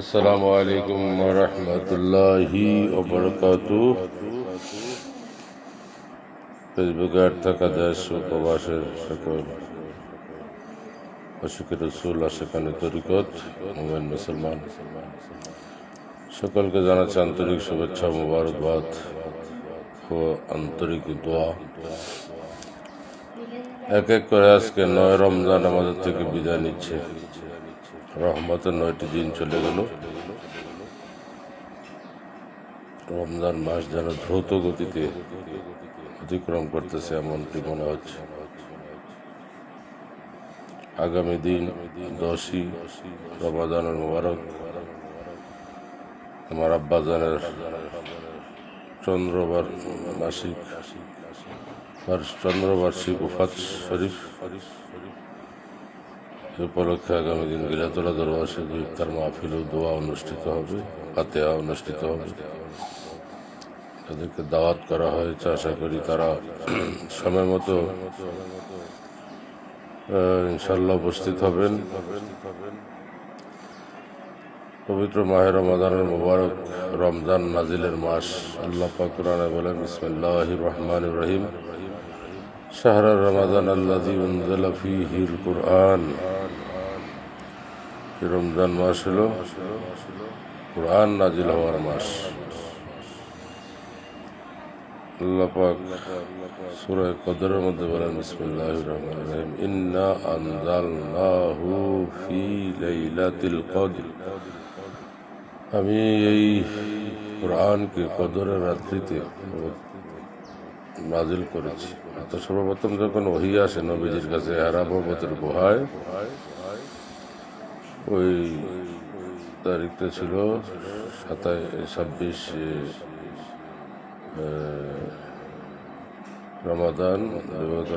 আসসালামু আলাইকুম রহমতুল্লাহি ফেসবুকের থাকা দেশ ও প্রবাসের সকল অশিকের রসুল, আশেখানে তরিকত, মোমেন মুসলমান। সকলকে জানাচ্ছি আন্তরিক শুভেচ্ছা, মুবারকবাদ ও আন্তরিক দোয়া। এক এক করে আজকে নয় রমজান আমাদের থেকে বিদায় নিচ্ছে। রহমতের নয়টি দিন চলে গেল। রমজান মাস যেন দ্রুত গতিতে অতিক্রম করতেছে এমনটি মনে হচ্ছে। আগামী দিন দশই রমাদানের মোবারক আমার আব্বাজানের চন্দ্রবার মাসিক চন্দ্রবার্ষিক উফাত শরীফ। এ উপলক্ষে আগামী দিন গিলাতলা দরবাসে ইফতার মাহফিল ও দোয়া অনুষ্ঠিত হবে, ফাতেহা অনুষ্ঠিত হবে। তাদেরকে দাওয়াত করা হয়েছে, আশা করি তারা সময় মতো ইনশাল্লাহ উপস্থিত হবেন। পবিত্র মাহের রমাদানের মোবারক রমজান নাজিলের মাস, আল্লাহ পাকুরানে বলেন বিসমিল্লাহ রহমান রহিম। শাহর রমাদান আল্লাদি উনজলা ফিহিল কুরআন রমজান মাস হলো কুরআন নাজিল হওয়ার মাস আল্লাহ পাক সূরা কদরের মধ্যে বলেন, বিসমিল্লাহির রহমানির রহিম, ইন্না আনজালনাহু ফি লাইলাতিল কদর। আমি এই কোরআনকে কদরের রাত্রিতে নাজিল করেছি। তো সর্বপ্রথম যখন ওহি আসে, নবীজির কাছে হারা পর্বতের গুহায়, ওই তারিখটা ছিল সাতাই, ছাব্বিশ রমাদান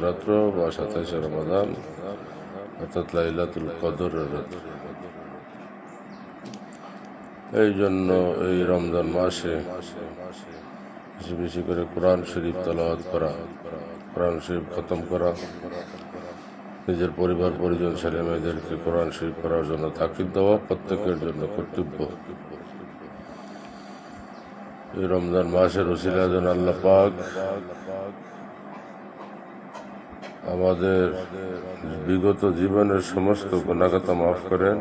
রাত্র বা সাতাইশে রমাদান, অর্থাৎ লাইলাতুল কদরের রাত্র। এই জন্য এই রমজান মাসে মাসে মাসে বেশি বেশি করে কোরআন শরীফ তলাওয়াত করা, কোরআন শরীফ খতম করা, নিজের পরিবার, পরিজন, ছেলে মেয়েদেরকে কোরআন শরীফ করার জন্য তাকিদ দেওয়া প্রত্যেকের জন্য কর্তব্য। এই রমজান মাসের ওসিলা যেন আল্লাহ পাক আমাদের বিগত জীবনের সমস্ত গুণাগতা মাফ করেন,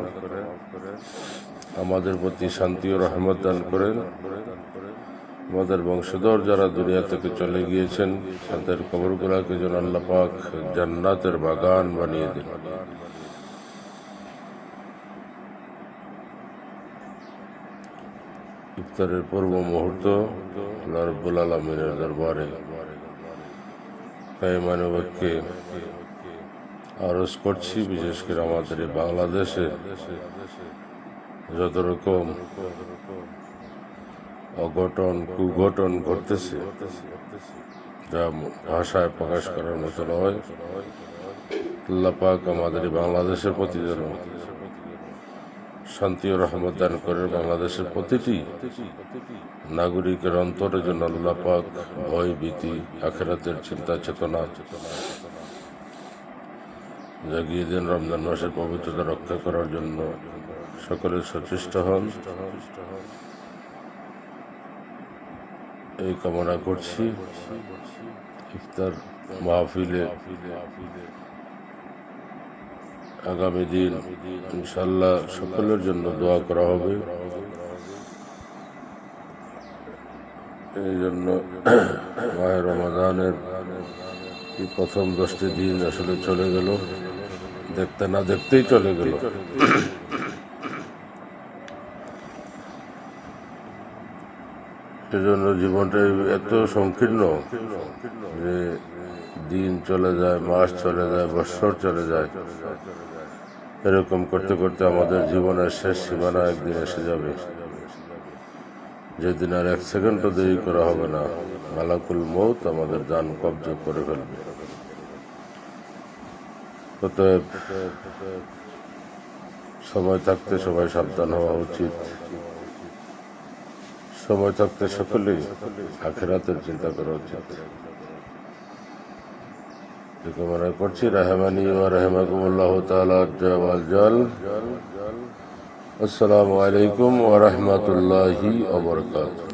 আমাদের প্রতি শান্তি ও রহমত দান করেন। আমাদের বংশধর যারা দুনিয়া থেকে চলে গিয়েছেন, তাদের কবরগুলাকে যেন আল্লাহ পাক জান্নাতের বাগান বানিয়ে দেন। ইফতারের পূর্ব মুহূর্ত রব্বুল আলমিনের দরবারে তাই মানবকে আরজ করছি, বিশেষ করে আমাদের বাংলাদেশে যত রকম অঘটন, কুঘটন ঘটতেছে, যা ভাষায় প্রকাশ করার মতো নয়। আল্লাহ আমাদের বাংলাদেশের প্রতি যেন শান্তি ও রহমত দান করে বাংলাদেশের প্রতিটি নাগরিকের অন্তরের জন্য আল্লাহ পাক ভয়, ভীতি, আখেরাতের চিন্তা, চেতনা জাগিয়ে দেন রমজান মাসের পবিত্রতা রক্ষা করার জন্য। সকলের সচেষ্ট হন। এই কামনা করছি। ইফতার মাহফিলে আগামী দিন ইনশাল্লাহ সকলের জন্য দোয়া করা হবে। এই জন্য মায়ের রমাদানের এই প্রথম দশটি দিন আসলে চলে গেল। দেখতে না দেখতেই চলে গেল। সেজন্য জীবনটা এত সংকীর্ণ যে দিন চলে যায়, মাস চলে যায় বৎসর চলে যায়। এরকম করতে করতে আমাদের জীবনের শেষ সীমানা একদিন এসে যাবে। যেদিন আর এক সেকেন্ডও দেরি করা হবে না, মালাকুল মৌত আমাদের যান কব্জ করে ফেলবে। অতএব সময় থাকতে সবাই সাবধান হওয়া উচিত। সময় থাকতে সকলেই আখেরাতের চিন্তা করা উচিত। মনে করছি, রাহমানি ও রাহমাকুমুল্লাহ জল। আসসালামু আলাইকুম ওরহমতুল্লাহি ওবরকাত